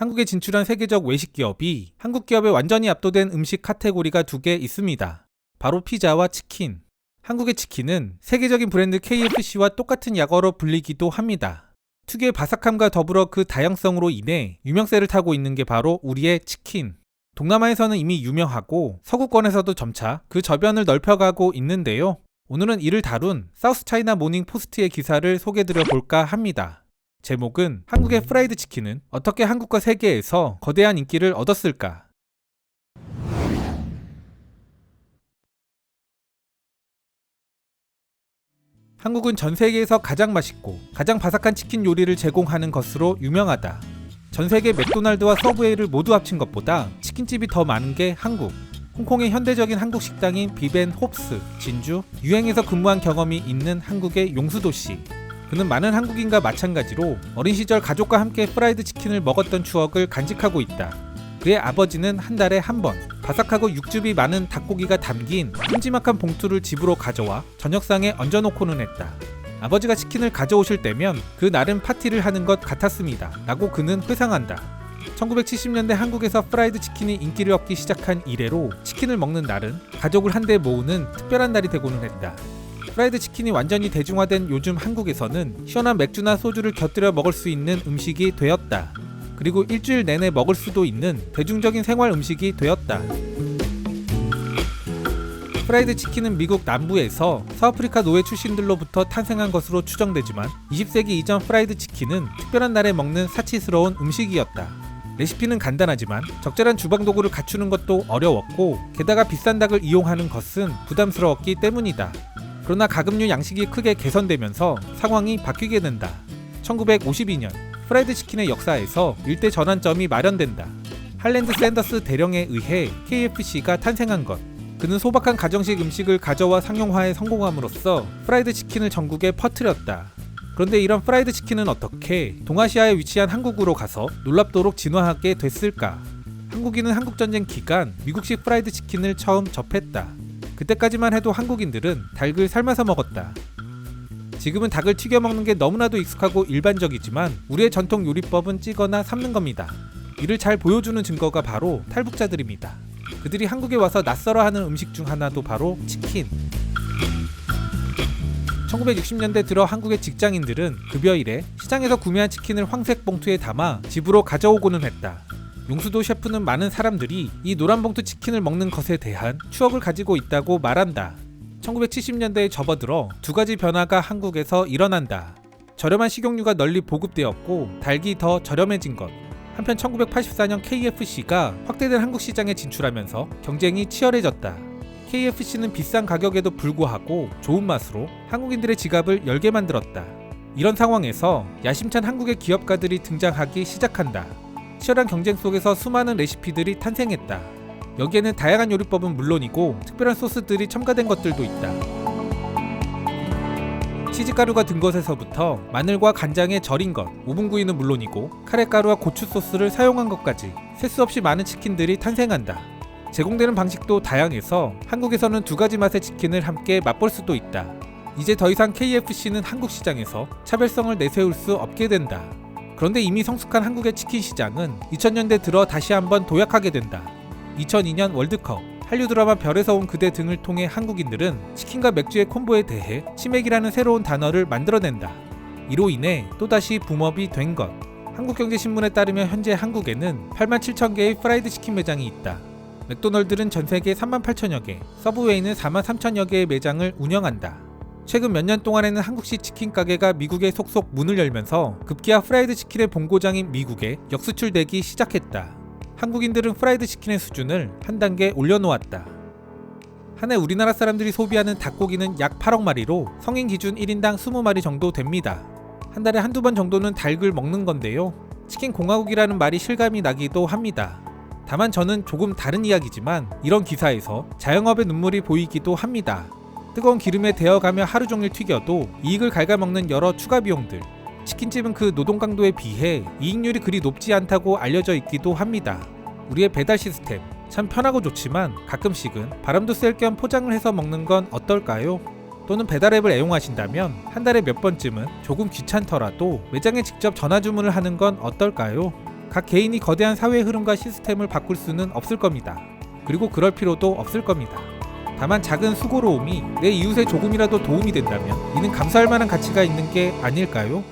한국에 진출한 세계적 외식 기업이 한국 기업에 완전히 압도된 음식 카테고리가 두 개 있습니다. 바로 피자와 치킨. 한국의 치킨은 세계적인 브랜드 KFC와 똑같은 약어로 불리기도 합니다. 특유의 바삭함과 더불어 그 다양성으로 인해 유명세를 타고 있는 게 바로 우리의 치킨. 동남아에서는 이미 유명하고 서구권에서도 점차 그 저변을 넓혀가고 있는데요. 오늘은 이를 다룬 사우스 차이나 모닝 포스트의 기사를 소개드려 볼까 합니다. 제목은 한국의 프라이드 치킨은 어떻게 한국과 세계에서 거대한 인기를 얻었을까? 한국은 전 세계에서 가장 맛있고 가장 바삭한 치킨 요리를 제공하는 것으로 유명하다. 전 세계 맥도날드와 서브웨이를 모두 합친 것보다 치킨집이 더 많은 게 한국. 홍콩의 현대적인 한국 식당인 비벤 홉스, 진주, 유행에서 근무한 경험이 있는 한국의 용수도 씨. 그는 많은 한국인과 마찬가지로 어린 시절 가족과 함께 프라이드 치킨을 먹었던 추억을 간직하고 있다. 그의 아버지는 한 달에 한 번 바삭하고 육즙이 많은 닭고기가 담긴 큼지막한 봉투를 집으로 가져와 저녁상에 얹어놓고는 했다. 아버지가 치킨을 가져오실 때면 그 날은 파티를 하는 것 같았습니다. 라고 그는 회상한다. 1970년대 한국에서 프라이드 치킨이 인기를 얻기 시작한 이래로 치킨을 먹는 날은 가족을 한데 모으는 특별한 날이 되고는 했다. 프라이드 치킨이 완전히 대중화된 요즘 한국에서는 시원한 맥주나 소주를 곁들여 먹을 수 있는 음식이 되었다. 그리고 일주일 내내 먹을 수도 있는 대중적인 생활 음식이 되었다. 프라이드 치킨은 미국 남부에서 서아프리카 노예 출신들로부터 탄생한 것으로 추정되지만 20세기 이전 프라이드 치킨은 특별한 날에 먹는 사치스러운 음식이었다. 레시피는 간단하지만 적절한 주방 도구를 갖추는 것도 어려웠고 게다가 비싼 닭을 이용하는 것은 부담스러웠기 때문이다. 그러나 가금류 양식이 크게 개선되면서 상황이 바뀌게 된다. 1952년 프라이드 치킨의 역사에서 일대 전환점이 마련된다. 할랜드 샌더스 대령에 의해 KFC가 탄생한 것. 그는 소박한 가정식 음식을 가져와 상용화에 성공함으로써 프라이드 치킨을 전국에 퍼뜨렸다. 그런데 이런 프라이드 치킨은 어떻게 동아시아에 위치한 한국으로 가서 놀랍도록 진화하게 됐을까? 한국인은 한국전쟁 기간 미국식 프라이드 치킨을 처음 접했다. 그때까지만 해도 한국인들은 닭을 삶아서 먹었다. 지금은 닭을 튀겨 먹는 게 너무나도 익숙하고 일반적이지만 우리의 전통 요리법은 찌거나 삶는 겁니다. 이를 잘 보여주는 증거가 바로 탈북자들입니다. 그들이 한국에 와서 낯설어 하는 음식 중 하나도 바로 치킨. 1960년대 들어 한국의 직장인들은 급여일에 시장에서 구매한 치킨을 황색 봉투에 담아 집으로 가져오고는 했다. 용수도 셰프는 많은 사람들이 이 노란 봉투 치킨을 먹는 것에 대한 추억을 가지고 있다고 말한다. 1970년대에 접어들어 두 가지 변화가 한국에서 일어난다. 저렴한 식용유가 널리 보급되었고 닭이 더 저렴해진 것. 한편 1984년 KFC가 확대된 한국 시장에 진출하면서 경쟁이 치열해졌다. KFC는 비싼 가격에도 불구하고 좋은 맛으로 한국인들의 지갑을 열게 만들었다. 이런 상황에서 야심찬 한국의 기업가들이 등장하기 시작한다. 치열한 경쟁 속에서 수많은 레시피들이 탄생했다. 여기에는 다양한 요리법은 물론이고 특별한 소스들이 첨가된 것들도 있다. 치즈가루가 든 것에서부터 마늘과 간장에 절인 것, 오븐구이는 물론이고 카레가루와 고추 소스를 사용한 것까지 셀 수 없이 많은 치킨들이 탄생한다. 제공되는 방식도 다양해서 한국에서는 두 가지 맛의 치킨을 함께 맛볼 수도 있다. 이제 더 이상 KFC는 한국 시장에서 차별성을 내세울 수 없게 된다. 그런데 이미 성숙한 한국의 치킨 시장은 2000년대 들어 다시 한번 도약하게 된다. 2002년 월드컵 한류 드라마 별에서 온 그대 등을 통해 한국인들은 치킨과 맥주의 콤보에 대해 치맥이라는 새로운 단어를 만들어낸다. 이로 인해 또다시 붐업이 된 것. 한국경제신문에 따르면 현재 한국에는 8만 7천 개의 프라이드 치킨 매장이 있다. 맥도널드는 전 세계 3만 8천여 개, 서브웨이는 4만 3천여 개의 매장을 운영한다. 최근 몇 년 동안에는 한국식 치킨 가게가 미국에 속속 문을 열면서 급기야 프라이드 치킨의 본고장인 미국에 역수출되기 시작했다. 한국인들은 프라이드 치킨의 수준을 한 단계 올려놓았다. 한해 우리나라 사람들이 소비하는 닭고기는 약 8억 마리로 성인 기준 1인당 20마리 정도 됩니다. 한 달에 한두 번 정도는 닭을 먹는 건데요. 치킨 공화국이라는 말이 실감이 나기도 합니다. 다만 저는 조금 다른 이야기지만 이런 기사에서 자영업의 눈물이 보이기도 합니다. 뜨거운 기름에 데워가며 하루 종일 튀겨도 이익을 갉아먹는 여러 추가 비용들, 치킨집은 그 노동 강도에 비해 이익률이 그리 높지 않다고 알려져 있기도 합니다. 우리의 배달 시스템 참 편하고 좋지만 가끔씩은 바람도 쐴 겸 포장을 해서 먹는 건 어떨까요? 또는 배달 앱을 애용하신다면 한 달에 몇 번쯤은 조금 귀찮더라도 매장에 직접 전화 주문을 하는 건 어떨까요? 각 개인이 거대한 사회 흐름과 시스템을 바꿀 수는 없을 겁니다. 그리고 그럴 필요도 없을 겁니다. 다만 작은 수고로움이 내 이웃에 조금이라도 도움이 된다면 이는 감사할 만한 가치가 있는 게 아닐까요?